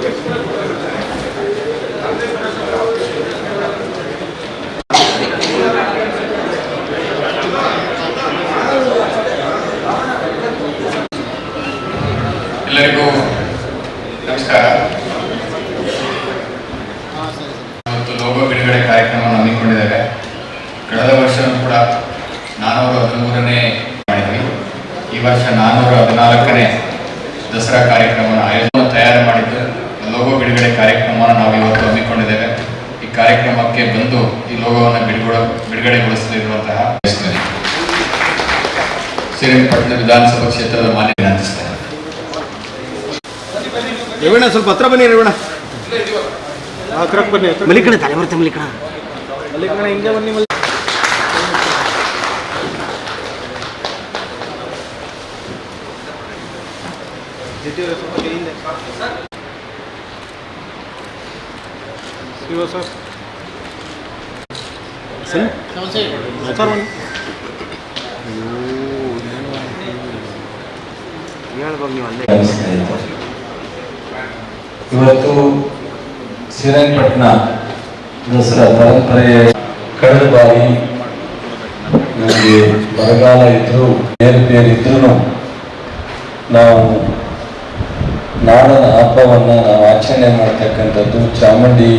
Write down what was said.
ಎಲ್ಲರಿಗೂ ನಮಸ್ಕಾರ. ಇವತ್ತು ಲೋಗೋ ಬಿಡುಗಡೆ ಕಾರ್ಯಕ್ರಮವನ್ನು ಹಮ್ಮಿಕೊಂಡಿದ್ದೇವೆ. ಕಳೆದ ವರ್ಷವೂ ಕೂಡ ನಾನ್ನೂರ ಹದಿಮೂರನೇ ಮಾಡಿದ್ವಿ. ಈ ವರ್ಷ ನಾನ್ನೂರ ಹದಿನಾಲ್ಕನೇ ದಸರಾ ಕಾರ್ಯಕ್ರಮವನ್ನು ಆಯೋಜನೆ ತಯಾರು ಮಾಡಿದ್ದು ಲೋಗೋ ಬಿಡುಗಡೆ ಕಾರ್ಯಕ್ರಮವನ್ನು ನಾವು ಇವತ್ತು ಹಮ್ಮಿಕೊಂಡಿದ್ದೇವೆ. ಈ ಕಾರ್ಯಕ್ರಮಕ್ಕೆ ಬಂದು ಈ ಲೋಗೋವನ್ನು ಬಿಡುಗಡೆ ಬಿಡುಗಡೆಗೊಳಿಸಲಿರುವಂತಹ. ಶ್ರೀರಂಗಪಟ್ಟಣ ವಿಧಾನಸಭಾ ಕ್ಷೇತ್ರದ ಮಾನ್ಯ ವಿನಂತಿಸ್ತೇನೆ ರೇವಣ್ಣ ಸ್ವಲ್ಪ ಹತ್ರ ಬನ್ನಿ ರೇವಣ್ಣ ಹತ್ರಕ್ಕೆ ಬನ್ನಿ ಹತ್ರ. ಮಲಿಕಣ ತಲೆ ಬರುತ್ತೆ ಮಲಿಕಣ ಅಲ್ಲಿ ಕಣ ಹಿಂಗೆ ಬನ್ನಿ ಮಲ್ಲಿ ಸ್ವಲ್ಪ ಹಿಂದೆ ಶಿವ ಸರ್? ನೀವು ಅಲ್ಲೇ. ಇವತ್ತು ಶ್ರೀರಂಗಪಟ್ಟಣ ದಸರಾ ಪರಂಪರೆಯ ಕಳೆದ ಬಾರಿ ನಮಗೆ ಬರಗಾಲ ಇದ್ರು ಬೇರೆ ಬೇರೆ ಇದ್ರೂ ನಾವು ನಾಡನ ಹಬ್ಬವನ್ನು ನಾವು ಆಚರಣೆ ಮಾಡ್ತಕ್ಕಂಥದ್ದು ಚಾಮುಂಡಿ